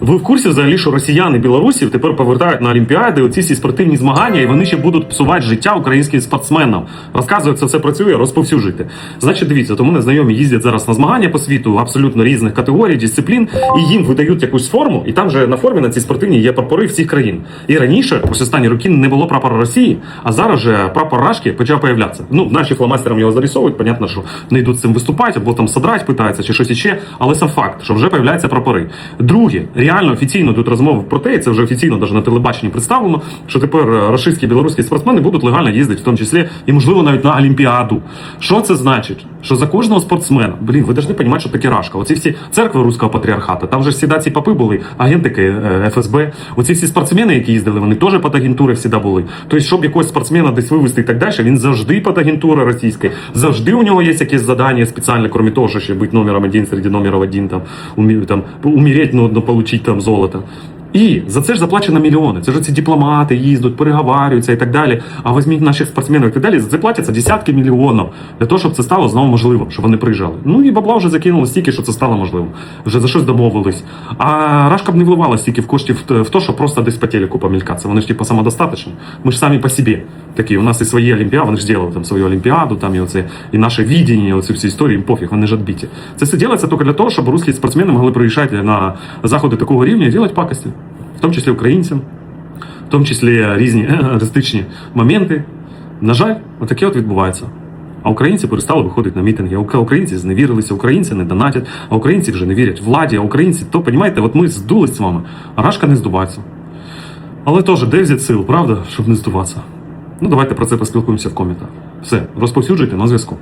Ви в курсі взагалі, що росіяни білорусів тепер повертають на Олімпіади оці всі спортивні змагання, і вони ще будуть псувати життя українським спортсменам. Розказують, це все працює, розповсюджуйте. Значить, дивіться, то мене знайомі їздять зараз на змагання по світу абсолютно різних категорій, дисциплін, і їм видають якусь форму, і там же на формі на цій спортивній є прапори всіх країн. І раніше, ось останні роки, не було прапора Росії, а зараз же прапор Рашки почав появлятися. Ну, наші фломастерам його зарисовують, понятно, що не йдуть з цим виступати, або там содрать питаються, чи щось іще, але сам факт, що вже появляються прапори. Друге, реально офіційно йдуть розмови про те, і це вже офіційно навіть на телебаченні представлено, що тепер е, рашистські білоруські спортсмени будуть легально їздити, в тому числі і можливо навіть на Олімпіаду. Що це значить? Що за кожного спортсмена, блін, ви повинні розуміти, що таке рашка. Оці всі церкви руського патріархату, там же ж всі ці папи були, агентики е, ФСБ. Оці всі спортсмени, які їздили, вони теж під агентури всі були. Тобто, щоб якогось спортсмена десь вивезти і так далі, він завжди під агентури російської, завжди у нього є якесь завдання спеціальне, крім того, що ще бути номером один серед номерів один, там, умі, там умереть, ну, ну, получить там золото. І за це ж заплачено мільйони. Це ж ці дипломати їздять, переговарюються і так далі. А візьміть наших спортсменів і так далі. За це платяться десятки мільйонів для того, щоб це стало знову можливо, щоб вони приїжджали. Ну і бабла вже закинули стільки, що це стало можливо. Вже за щось домовились. А Рашка б не вливала стільки в коштів в те, що просто десь по телеку помількатися. Вони ж типу самодостаточні. Ми ж самі по собі. Такі, у нас і свої олімпіади, вони ж зробили там свою олімпіаду, там і оце, і наше відіння, оці всі історії, їм пофіг, вони ж відбиті. Це все робиться тільки для того, щоб русські спортсмени могли приїжджати на заходи такого рівня і робити пакості в тому числі українцям, в тому числі різні аристичні моменти. На жаль, отаке от відбувається. А українці перестали виходити на мітинги. Українці зневірилися, українці не донатять, а українці вже не вірять владі, а українці, то розумієте, от ми здулись з вами, а рашка не здувається. Але теж, де взяти сил, правда, щоб не здуватися? Ну, давайте про це поспілкуємося в коментах. Все, розповсюджуйте на зв'язку.